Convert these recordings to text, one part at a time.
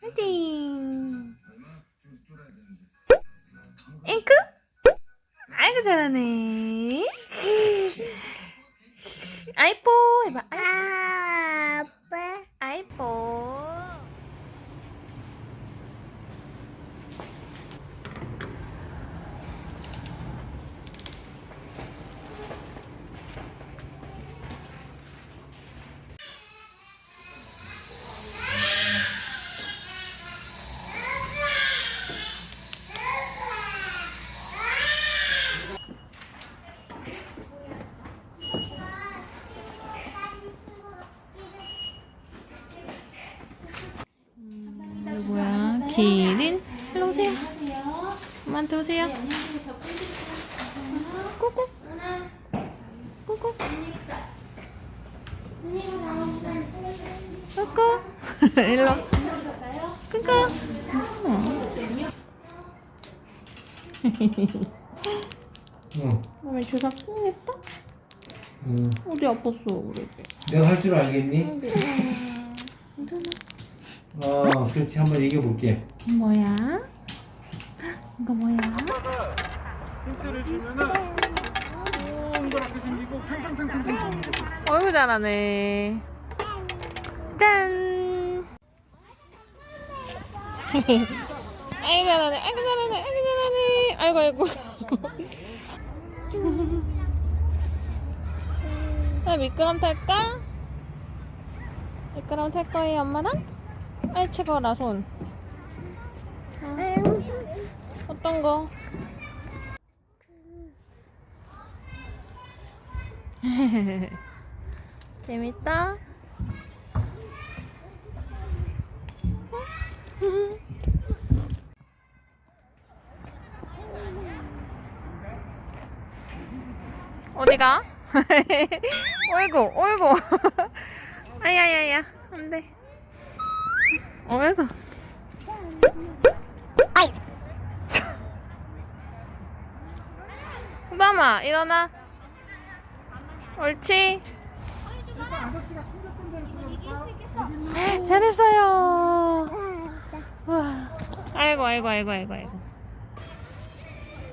화이팅! 잉크? 아이고 잘하네. 아이뽀 해봐. 아이- 아빠 아이뽀. 누구야? 기린? 일로 오세요. 엄마한테 오세요. 꾸꾸. 꾸꾸. 꾸꾸. 일로. 꾸꾸. 응. 그러면 주사 꾹 했다? 응. 어디 아팠어, 그러게. 내가 할 줄 알겠니? 괜찮아. 어, 그렇지. 한번 얘기해 볼게. 뭐야? 이거 뭐야? 힌트를 주면은 동그랗게 생기고 팽팽팽팽 생기는 거죠. 어이구 잘하네. 짠. 아이고 잘하네. 아이고 잘하네. 아이고 잘하네. 아이고 아이고. 나 미끄럼 탈까? 미끄럼 탈 거예요 엄마랑? 아이 차가워라 손. 어떤 거? 재밌다. 어디가? 어이구, 어이구. 아야야야, 안 돼. 어이구. 아이! 후담아, 일어나. 옳지. 잘했어요. 와. 아이고, 아이고, 아이고, 아이고, 아이고.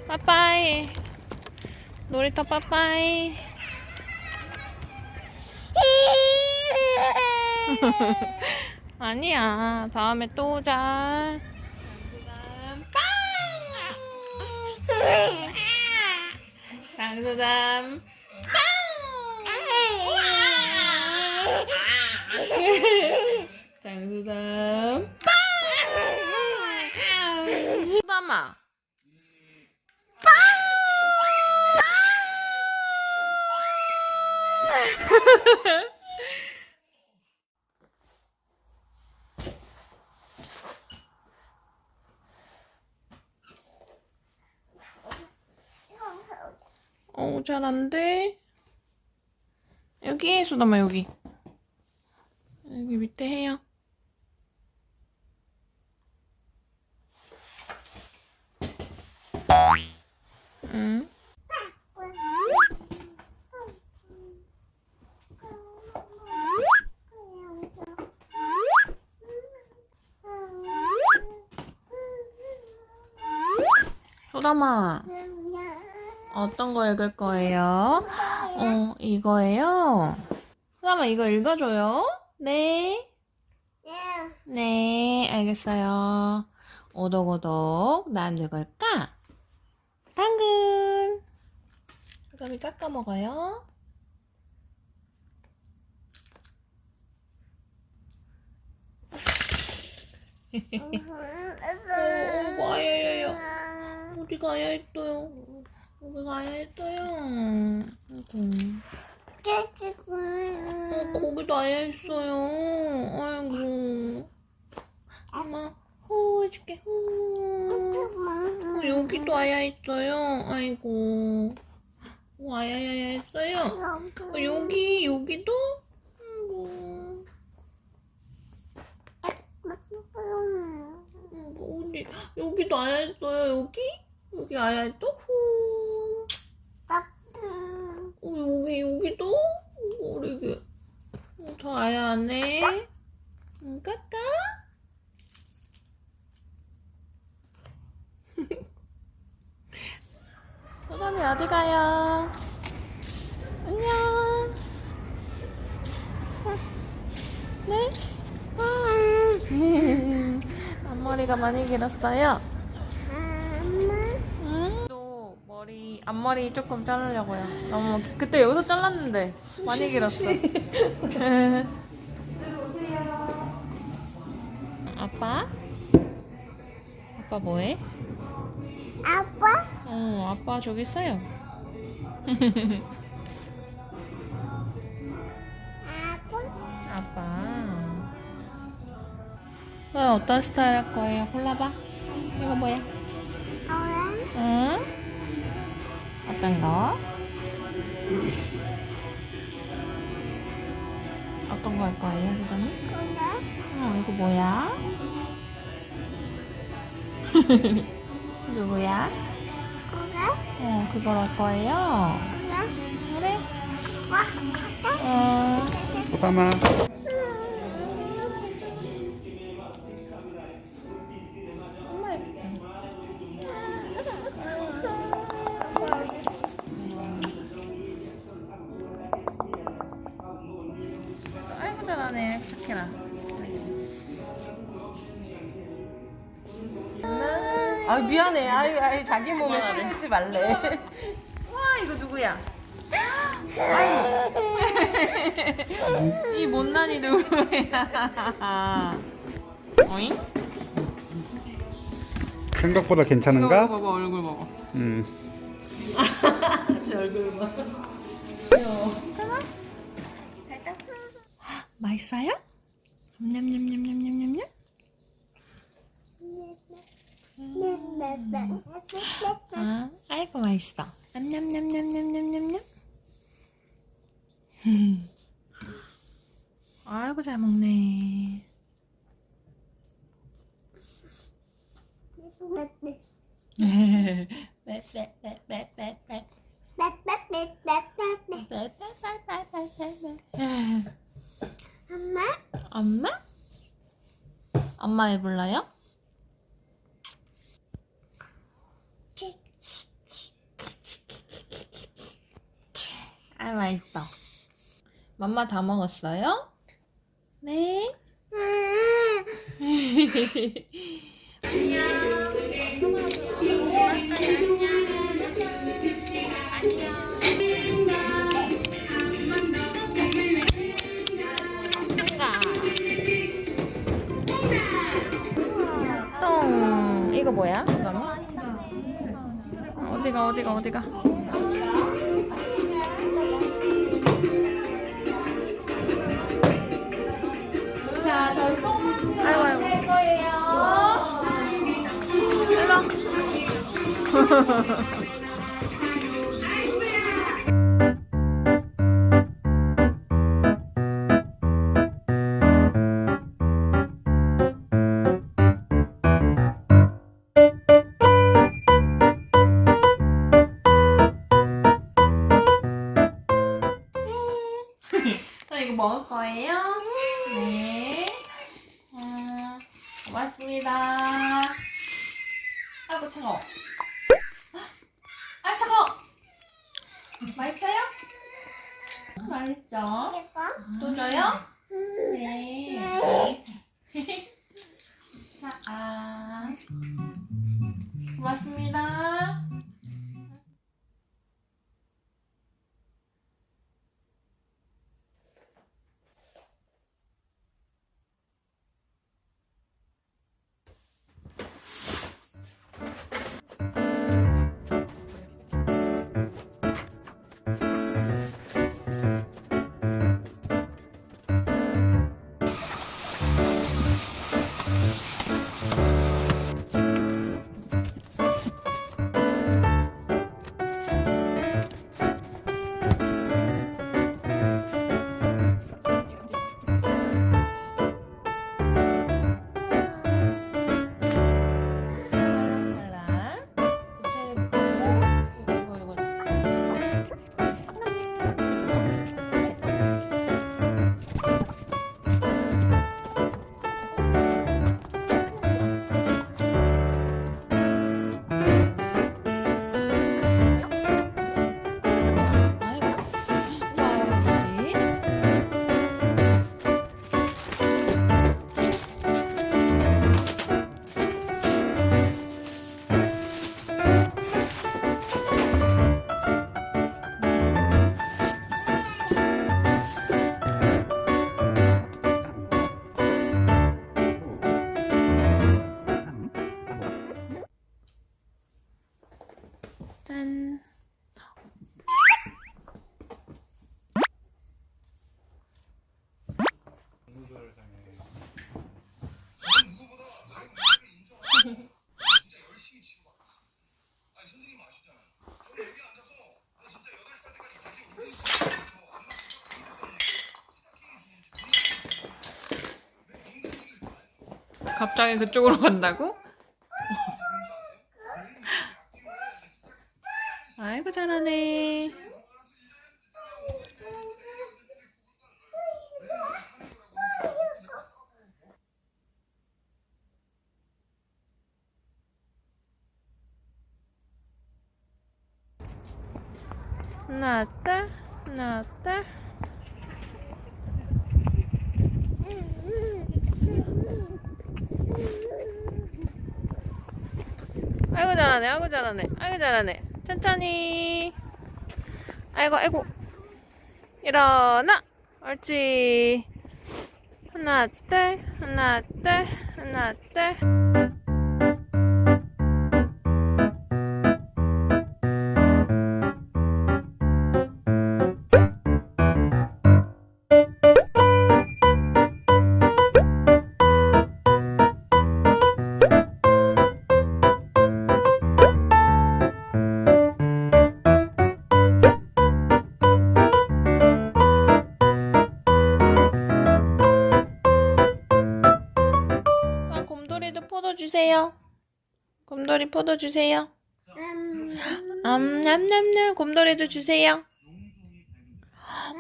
빠빠이. 놀이터 빠빠이. 아니야. 다음에 또 오자. 강수담. 장수담. 수담아. 어, 잘 안 돼. 여기 해, 수담아, 여기. 여기 밑에 해요. 응. 소담아, 어떤 거 읽을 거예요? 어, 이거예요. 소담아, 이거 읽어줘요. 네. 네, 알겠어요. 오독오독, 난 누굴까? 당근. 소담이 깎아 먹어요. 어, 아야야야. 어디 가야 했어요? 어디 가야 했어요? 아이고. 어, 거기 나야 했어요. 아이고. 엄마, 호 해줄게. 호. 어, 여기도 아야 했어요. 아이고. 어, 아야야야 했어요. 어, 여기, 여기도? 아이고. 어, 어디, 여기도 아야 했어요. 여기? 여기 아야 했어? 어, 여기, 여기도? 어, 더 아야 안 해? 응, 까까? 소담이 어디 가요? 안녕. 네? 앞머리가 많이 길었어요. 음. 또 머리 앞머리 조금 자르려고요. 너무 기- 그때 여기서 잘랐는데 많이 길었어. 아빠? 아빠 뭐해? 아빠? 어, 아빠 저기 있어요. 아빠? 아빠. 어, 어떤 스타일 할 거예요? 골라봐. 이거 뭐야? 어떤 거? 어떤 거 할 거예요, 그거는? 그래? 어, 이거 뭐야? 누구야? 어, 그걸 할 거예요? 그래? 그래? 와, 갔다? 어. 소담아. 아이 아이 자기 몸에 신지 말래. 와 이거 누구야? 이 못난이 누구야? 어잉? 생각보다 이거 괜찮은가? 봐봐 얼굴 봐봐. 음. 제 얼굴 봐. 귀여워 맛있어요? 냠냠냠냠냠냠냠 아, 아이고 맛있어. 냠냠냠냠냠냠냠. 아이고 잘 먹네. 엄마? 엄마? 엄마 왜 불러요? 아 맛있어. 맘마 다 먹었어요? 네. 똥. 이거 뭐야? 그러면? 어디가 어디가 어디가? 자, 저희 똥 아이고 아이고. 될 거예요. 일로. 자, 이거 먹을 거예요? 네. 음, 고맙습니다. 아이고, 차가워. 아, 차가워! 맛있어요? 맛있죠? 또 줘요? 네. 자, 아. 고맙습니다. 갑자기 그쪽으로 간다고? 아이고 잘하네. 하나 둘 하나 둘 아이고 잘하네. 아이고 잘하네. 아이고 잘하네. 천천히. 아이고 아이고. 일어나. 옳지. 하나 둘. 하나 둘. 하나 둘 곰돌이 포도 주세요 음, 음, 냠냠냠 곰돌이도 주세요.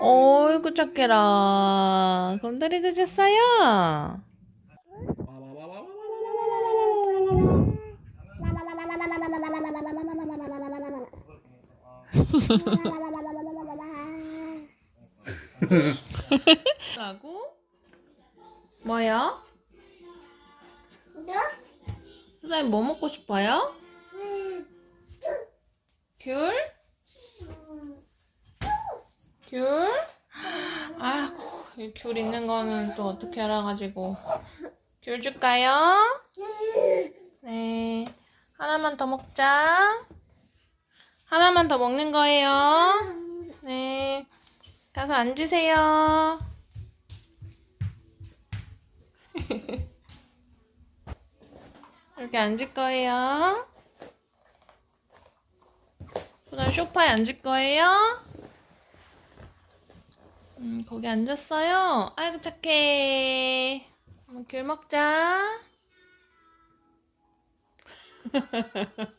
어이구 착해라. 곰돌이도 줬어요. 라고? 뭐요? 선생님 뭐 먹고 싶어요? 귤? 귤? 아이고, 이귤 있는 거는 또 어떻게 알아가지고. 귤 줄까요? 네. 하나만 더 먹자. 하나만 더 먹는 거예요. 네. 가서 앉으세요. 이렇게 앉을 거예요. 그다음 소파에 앉을 거예요. 음, 거기 앉았어요. 아이고 착해. 음, 귤 먹자.